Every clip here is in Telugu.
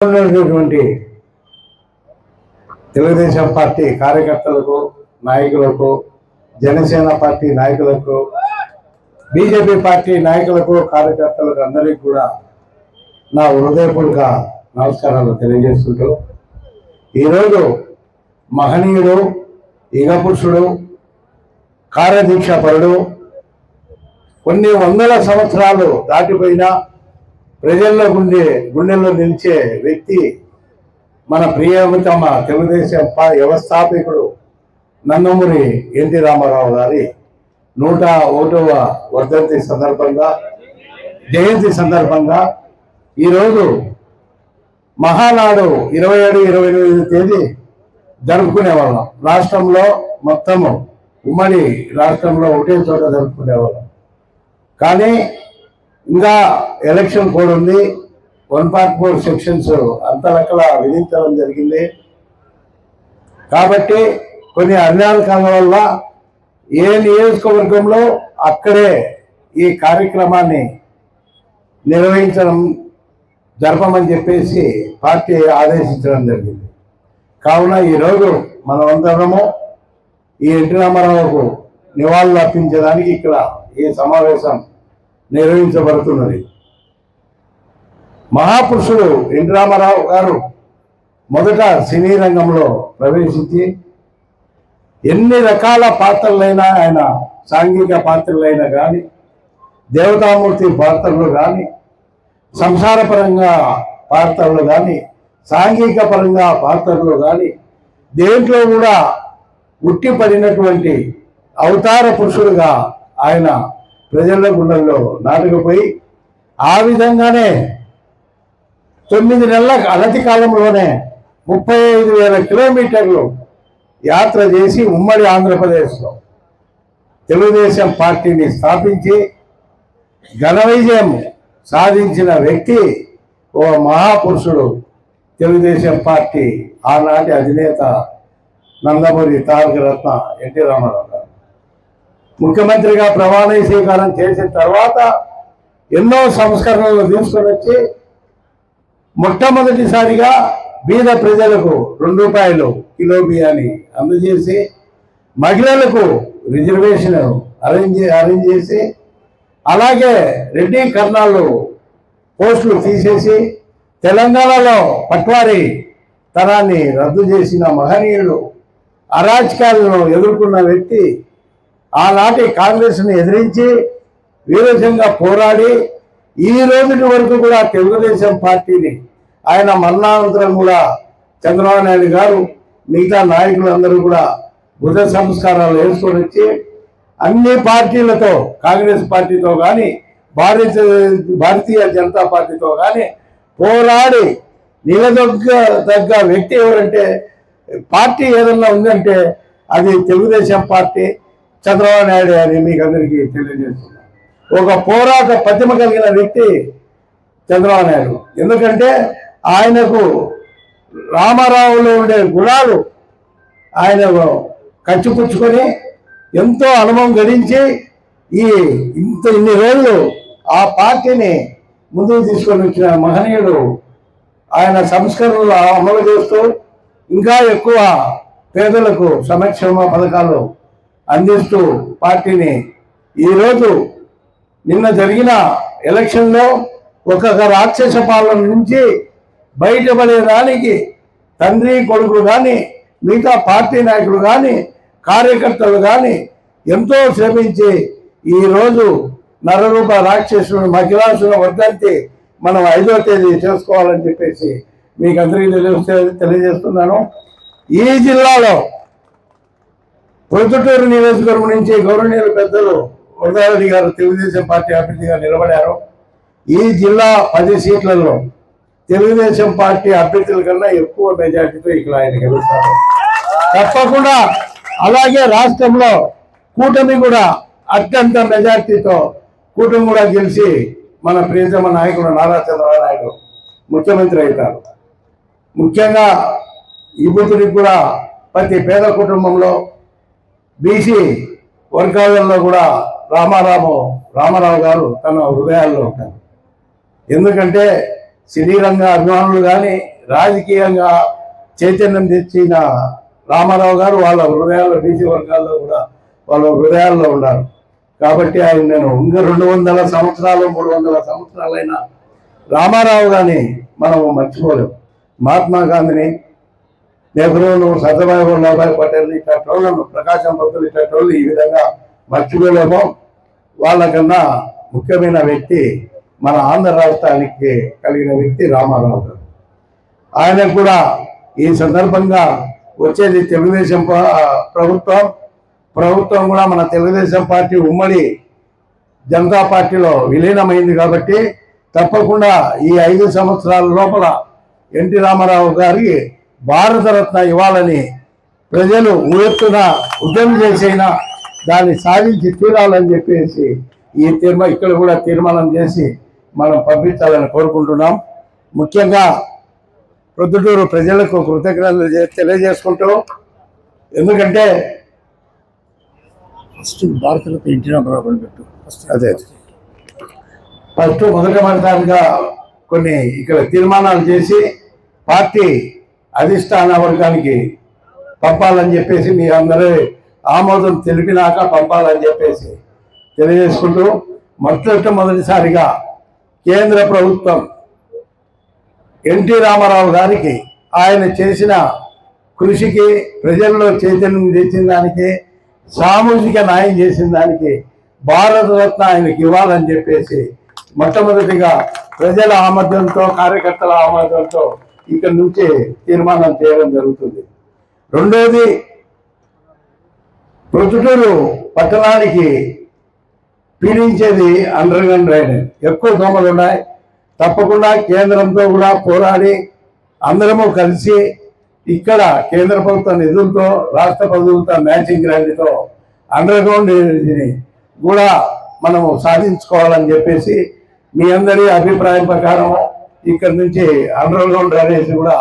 ఉన్నటువంటి తెలుగుదేశం పార్టీ కార్యకర్తలకు నాయకులకు జనసేన పార్టీ నాయకులకు బీజేపీ పార్టీ నాయకులకు కార్యకర్తలకు అందరికీ కూడా నా హృదయపూర్వక నమస్కారాలు తెలియజేస్తుంటూ ఈరోజు మహనీయుడు యుగపురుషుడు కార్యదీక్షపరుడు కొన్ని వందల సంవత్సరాలు దాటిపోయినా ప్రజల్లో గుండె గుండెల్లో నిలిచే వ్యక్తి మన ప్రియతమ తెలుగుదేశం వ్యవస్థాపకుడు నందమూరి ఎన్టీ రామారావు గారి నూట ఒకటవ వర్ధంతి సందర్భంగా జయంతి సందర్భంగా ఈరోజు మహానాడు ఇరవై ఏడు ఇరవై ఎనిమిది తేదీ జరుపుకునే వాళ్ళం రాష్ట్రంలో మొత్తము ఉమ్మడి రాష్ట్రంలో ఒకటే చోట జరుపుకునే వాళ్ళం కానీ ఇంకా ఎలక్షన్ కోడ్ ఉంది. వన్ పాయింట్ ఫోర్ సెక్షన్స్ అంత లెక్కల విధించడం జరిగింది. కాబట్టి కొన్ని అన్యాయకాల వల్ల ఏ నియోజకవర్గంలో అక్కడే ఈ కార్యక్రమాన్ని నిర్వహించడం జరపమని చెప్పేసి పార్టీ ఆదేశించడం జరిగింది. కావున ఈరోజు మనమందరము ఈ ఎన్టీ రామారావుకు నివాళులు అర్పించడానికి ఇక్కడ ఈ సమావేశం నిర్వహించబడుతున్నది. మహాపురుషుడు ఎన్టీ రామారావు గారు మొదట సినీ రంగంలో ప్రవేశించి ఎన్ని రకాల పాత్రలైనా ఆయన సాంఘిక పాత్రలైనా కానీ దేవతామూర్తి పాత్రలు కానీ సంసారపరంగా పాత్రలు కానీ సాంఘిక పరంగా పాత్రలు కానీ దేంట్లో కూడా ఉట్టిపడినటువంటి అవతార పురుషుడుగా ఆయన ప్రజల గుండెల్లో నాటుకుపోయి ఆ విధంగానే తొమ్మిది నెలల అలతి కాలంలోనే ముప్పై ఐదు వేల కిలోమీటర్లు యాత్ర చేసి ఉమ్మడి ఆంధ్రప్రదేశ్లో తెలుగుదేశం పార్టీని స్థాపించి ఘన విజయం సాధించిన వ్యక్తి ఓ మహాపురుషుడు తెలుగుదేశం పార్టీ ఆనాటి అధినేత నందమూరి తారక రత్న ఎన్టీ రామారావు ముఖ్యమంత్రిగా ప్రమాణ స్వీకారం చేసిన తర్వాత ఎన్నో సంస్కరణలు తీసుకొని వచ్చి మొట్టమొదటిసారిగా బీద ప్రజలకు రెండు రూపాయలు కిలో బియ్యాన్ని అందజేసి మహిళలకు రిజర్వేషన్ అరేంజ్ అరేంజ్ చేసి అలాగే రెడ్డి కర్ణాలు పోస్టులు తీసేసి తెలంగాణలో పట్వారి తరాన్ని రద్దు చేసిన మహనీయులు అరాచకాలను ఎదుర్కొన్న వ్యక్తి ఆనాటి కాంగ్రెస్ని ఎదిరించి వీరజంగా పోరాడి ఈ రోజుటి వరకు కూడా తెలుగుదేశం పార్టీని ఆయన మరణానంతరం కూడా చంద్రబాబు నాయుడు గారు మిగతా నాయకులందరూ కూడా బుధ సంస్కారాలు వేసుకొని వచ్చి అన్ని పార్టీలతో కాంగ్రెస్ పార్టీతో కానీ భారత భారతీయ జనతా పార్టీతో కానీ పోరాడి నిలదొగ్గ తగ్గ వ్యక్తి ఎవరంటే పార్టీ ఏదన్నా ఉందంటే అది తెలుగుదేశం పార్టీ. చంద్రబాబు నాయుడు అని మీకు అందరికీ తెలియజేస్తున్నాను ఒక పోరాట ప్రతిమ కలిగిన వ్యక్తి చంద్రబాబు నాయుడు. ఎందుకంటే ఆయనకు రామారావులో ఉండే గుణాలు ఆయన కచ్చిపుచ్చుకొని ఎంతో అనుభవం గడించి ఈ ఇంత ఇన్ని రోజులు ఆ పార్టీని ముందుకు తీసుకొని వచ్చిన మహనీయుడు ఆయన సంస్కరణలు అమలు చేస్తూ ఇంకా ఎక్కువ పేదలకు సంక్షేమ పథకాలు అందిస్తూ పార్టీని. ఈరోజు నిన్న జరిగిన ఎలక్షన్లో ఒక్కొక్క రాక్షస పాలన నుంచి బయటపడేదానికి తండ్రి కొడుకులు కానీ మిగతా పార్టీ నాయకులు కానీ కార్యకర్తలు కానీ ఎంతో శ్రమించి ఈరోజు నరరూప రాక్షసుని మహిళాసుల వర్ధంతి మనం ఐదో తేదీ చేసుకోవాలని చెప్పేసి మీకు అందరికీ తెలియ తెలియజేస్తున్నాను. ఈ జిల్లాలో ప్రొద్దుటూరు నియోజకవర్గం నుంచి గౌరవనీయుల పెద్దలు వరదారెడ్డి గారు తెలుగుదేశం పార్టీ అభ్యర్థిగా నిలబడారు. ఈ జిల్లా పది సీట్లలో తెలుగుదేశం పార్టీ అభ్యర్థుల కన్నా ఎక్కువ మెజార్టీతో ఇక్కడ ఆయన గెలుస్తారు. తప్పకుండా అలాగే రాష్ట్రంలో కూటమి కూడా అత్యంత మెజార్టీతో కూటమి కూడా గెలిచి మన ప్రియతమ నాయకుడు నారా చంద్రబాబు నాయుడు ముఖ్యమంత్రి అవుతారు. ముఖ్యంగా యువతుడికి కూడా ప్రతి పేద కుటుంబంలో బీసీ వర్గాలలో కూడా రామారావు రామారావు గారు తన హృదయాల్లో ఉంటారు. ఎందుకంటే సినీ రంగ అభిమానులు కానీ రాజకీయంగా చైతన్యం తెచ్చిన రామారావు గారు వాళ్ళ హృదయాల్లో బీసీ వర్గాల్లో కూడా వాళ్ళ హృదయాల్లో ఉన్నారు. కాబట్టి ఆయన నేను ఇంకా రెండు వందల సంవత్సరాలు మూడు వందల సంవత్సరాలైన రామారావు గారిని మనం మర్చిపోలేము మహాత్మా గాంధీని నెహ్రూను సర్దాబాయి వల్లభాయ్ పటేల్ ఇట్లాంటి ప్రకాశం భక్తులు ఇట్లాంటి ఈ విధంగా మర్చిపోలేమో. వాళ్ళకన్నా ముఖ్యమైన వ్యక్తి మన ఆంధ్ర రాష్ట్రానికి కలిగిన వ్యక్తి రామారావు గారు. ఆయన కూడా ఈ సందర్భంగా వచ్చేది తెలుగుదేశం ప్రభుత్వం. ప్రభుత్వం కూడా మన తెలుగుదేశం పార్టీ ఉమ్మడి జనతా పార్టీలో విలీనమైంది కాబట్టి తప్పకుండా ఈ ఐదు సంవత్సరాల లోపల ఎన్టీ రామారావు గారికి భారతరత్న ఇవ్వాలని ప్రజలు ఉయెత్తున ఉద్యమం చేసైనా దాన్ని సాధించి తీరాలని చెప్పేసి ఈ తీర్మా ఇక్కడ కూడా తీర్మానం చేసి మనం పంపించాలని కోరుకుంటున్నాం. ముఖ్యంగా ప్రొద్దుటూరు ప్రజలకు కృతజ్ఞతలు తెలియజేసుకుంటూ ఎందుకంటే ఫస్ట్ భారతరత్న ఎన్టీ రామారావు పెట్టు. ఫస్ట్ అదే. ఫస్ట్ మొదటిసారిగా కొన్ని ఇక్కడ తీర్మానాలు చేసి పార్టీ అధిష్టాన వర్గానికి పంపాలని చెప్పేసి మీ అందరూ ఆమోదం తెలిపినాక పంపాలని చెప్పేసి తెలియజేసుకుంటూ మొట్టమొదటిసారిగా కేంద్ర ప్రభుత్వం ఎన్టీ రామారావు గారికి ఆయన చేసిన కృషికి ప్రజల్లో చైతన్యం తెచ్చిన దానికి సామూహిక న్యాయం చేసిన దానికి భారతరత్న ఆయనకి ఇవ్వాలని చెప్పేసి మొట్టమొదటిగా ప్రజల ఆమోదంతో కార్యకర్తల ఆమోదంతో ఇక్కడ నుంచే తీర్మానం చేయడం జరుగుతుంది. రెండోది ప్రొద్దుటూరు పట్టణానికి పీడించేది అండర్ గ్రౌండ్ డ్రైనేజ్ ఎక్కువ దోమలు ఉన్నాయి. తప్పకుండా కేంద్రంతో కూడా పోరాడి అందరము కలిసి ఇక్కడ కేంద్ర ప్రభుత్వ నిధులతో రాష్ట్ర ప్రభుత్వ మ్యాచింగ్ గ్రాంట్తో అండర్ గ్రౌండ్ డ్రైనేజీని కూడా మనము సాధించుకోవాలని చెప్పేసి మీ అందరి అభిప్రాయం ప్రకారం ఇక్కడ నుంచి అండర్ గ్రౌండ్ డ్రైనేజ్ కూడా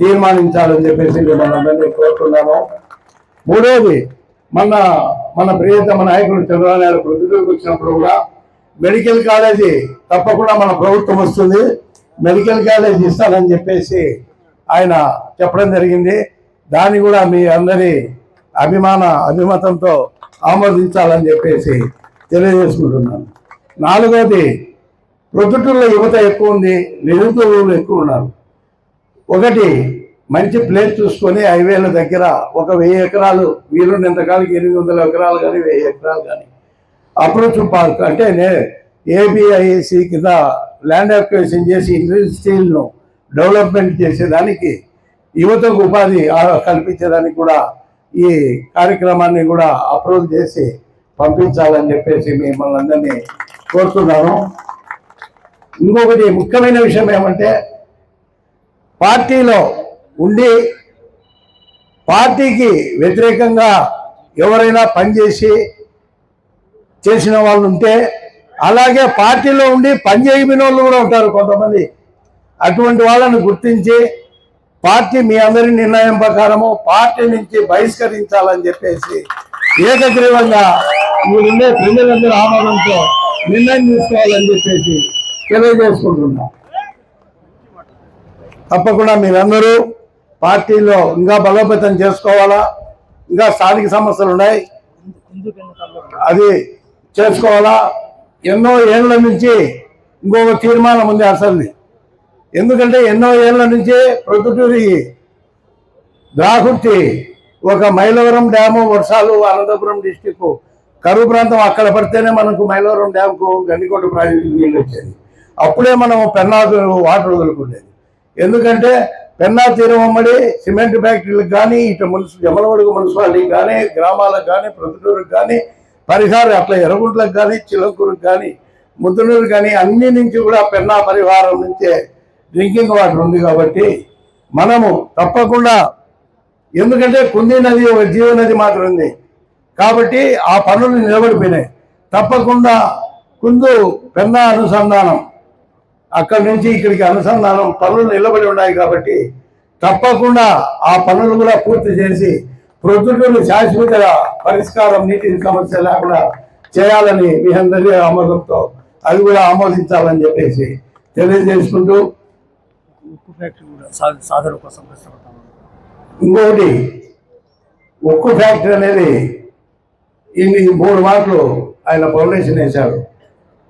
తీర్మానించాలని చెప్పేసి మనందరినీ కోరుతున్నాము. మూడోది మన మన ప్రియతమ నాయకుడు చంద్రబాబు నాయుడు ప్రతినిధికి వచ్చినప్పుడు కూడా మెడికల్ కాలేజీ తప్పకుండా మన ప్రభుత్వం వస్తుంది. మెడికల్ కాలేజీ ఇస్తానని చెప్పేసి ఆయన చెప్పడం జరిగింది. దాన్ని కూడా మీ అందరి అభిమాన అభిమతంతో ఆమోదించాలని చెప్పేసి తెలియజేసుకుంటున్నాను. నాలుగోది ప్రొద్దుటూరులో యువత ఎక్కువ ఉంది నిరుద్యోగులు ఎక్కువ ఉన్నారు. ఒకటి మంచి ప్లేస్ చూసుకొని హైవేల దగ్గర ఒక వెయ్యి ఎకరాలు వీలున్న ఎంతకాలకి ఎనిమిది వందల ఎకరాలు కానీ వెయ్యి ఎకరాలు కానీ అప్రోచ్ పార్క్ అంటే ఏబిఐసి కింద ల్యాండ్ అక్వేషన్ చేసి ఇండస్ట్రీలను డెవలప్మెంట్ చేసేదానికి యువతకు ఉపాధి కల్పించేదానికి కూడా ఈ కార్యక్రమాన్ని కూడా అప్రూవ్ చేసి పంపించాలని చెప్పేసి మిమ్మల్ని అందరినీ కోరుతున్నాను. ఇంకొకటి ముఖ్యమైన విషయం ఏమంటే పార్టీలో ఉండి పార్టీకి వ్యతిరేకంగా ఎవరైనా పనిచేసి చేసిన వాళ్ళు ఉంటే అలాగే పార్టీలో ఉండి పనిచేయని వాళ్ళు కూడా ఉంటారు కొంతమంది. అటువంటి వాళ్ళని గుర్తించి పార్టీ మీ అందరి నిర్ణయం ప్రకారము పార్టీ నుంచి బహిష్కరించాలని చెప్పేసి ఏకగ్రీవంగా మీరుండే ప్రజలందరూ ఆమోదంతో నిర్ణయం తీసుకోవాలని చెప్పేసి తెలియజేసుకుంటున్నా. తప్పకుండా మీరందరూ పార్టీలో ఇంకా బలోపేతం చేసుకోవాలా? ఇంకా స్థానిక సమస్యలు ఉన్నాయి. అది చేసుకోవాలా? ఎన్నో ఏళ్ళ నుంచి ఇంకొక తీర్మానం ఉంది అసలు ఎందుకంటే ఎన్నో ఏళ్ళ నుంచి ప్రొద్దుటూరి ద్రాకుర్తి ఒక మైలవరం డ్యాము వర్షాలు అనంతపురం డిస్టిక్ కరువు ప్రాంతం అక్కడ పడితేనే మనకు మైలవరం డ్యామ్కు గండికోట ప్రాజెక్టు నీళ్ళు వచ్చేది. అప్పుడే మనం పెన్నా వాటర్ వదులుకునేది ఎందుకంటే పెన్నా తీరం అమ్మడి సిమెంట్ ఫ్యాక్టరీలకు కానీ ఇటు మున్సి జమలమడుగు మున్సిపాలిటీకి కానీ గ్రామాలకు కానీ ప్రొద్దుటూరుకు కానీ పరిహారం అట్లా ఎర్రగుంట్లకు కానీ చిలంకూరుకు కానీ ముద్దునూరు కానీ అన్ని నుంచి కూడా పెన్నా పరిహారం నుంచే డ్రింకింగ్ వాటర్ ఉంది కాబట్టి మనము తప్పకుండా ఎందుకంటే కుంది నది ఒక జీవ నది మాత్రం ఉంది. కాబట్టి ఆ పనులు నిలబడిపోయినాయి. తప్పకుండా కుందు పెన్నా అనుసంధానం. అక్కడి నుంచి ఇక్కడికి అనుసంధానం పనులు నిలబడి ఉన్నాయి కాబట్టి తప్పకుండా ఆ పనులు కూడా పూర్తి చేసి ప్రొద్దుటూరు శాశ్వత పరిష్కారం నీటి సమస్య లేకుండా చేయాలని మీ అందరి ఆమోదంతో అది కూడా ఆమోదించాలని చెప్పేసి తెలియజేసుకుంటూ సాధన కోసం ఇంకొకటి ఉక్కు ఫ్యాక్టరీ అనేది ఇన్ని మూడు మాటలు ఆయన ఫౌండేషన్ వేశారు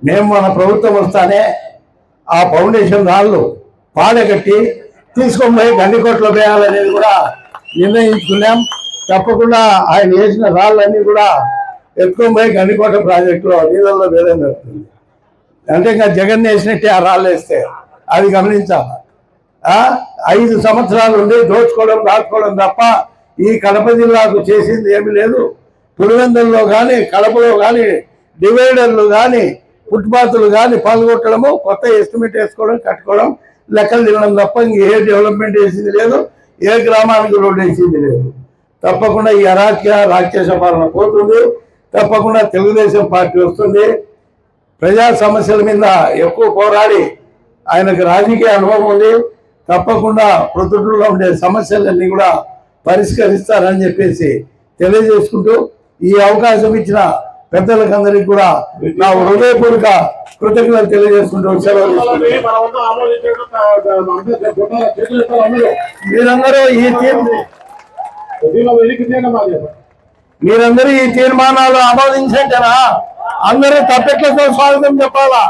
మేము మన ప్రభుత్వం వస్తానే ఆ ఫౌండేషన్ రాళ్ళు పాడగట్టి తీసుకొని పోయి గండికోట్లో వేయాలనేది కూడా నిర్ణయించుకున్నాం. తప్పకుండా ఆయన వేసిన రాళ్ళన్నీ కూడా ఎత్తుకొని పోయి గండికోట ప్రాజెక్టులో నీళ్ళల్లో వేయడం జరుగుతుంది. అంటే ఇంకా జగన్ వేసినట్టే ఆ రాళ్ళు వేస్తే అది గమనించాలి. ఐదు సంవత్సరాలు ఉండి దోచుకోవడం దాచుకోవడం తప్ప ఈ కడప జిల్లాకు చేసింది ఏమీ లేదు. పులివెందుల్లో కానీ కడపలో కానీ డివైడర్లు కానీ ఫుట్పాత్లు కానీ పాల్గొట్టడము కొత్త ఎస్టిమేట్ వేసుకోవడం కట్టుకోవడం లెక్కలు తినడం తప్ప ఇంక ఏ డెవలప్మెంట్ వేసింది లేదు ఏ గ్రామానికి రోడ్డు వేసింది లేదు. తప్పకుండా ఈ అరాచక రాక్షస పాలన పోతుంది తప్పకుండా తెలుగుదేశం పార్టీ వస్తుంది. ప్రజా సమస్యల మీద ఎక్కువ పోరాడి ఆయనకు రాజకీయ అనుభవం ఉంది. తప్పకుండా ప్రొద్దుట్లో ఉండే సమస్యలన్నీ కూడా పరిష్కరిస్తారని చెప్పేసి తెలియజేసుకుంటూ ఈ అవకాశం ఇచ్చిన పెద్దలకు అందరికి కూడా నా హృదయపూర్వక కృతజ్ఞతలు తెలియజేసుకుంటూ మీరందరూ ఈ మీరందరూ ఈ తీర్మానాలు ఆమోదించంటారా అందరూ తప్పెట్లతో స్వాగతం చెప్పాలా?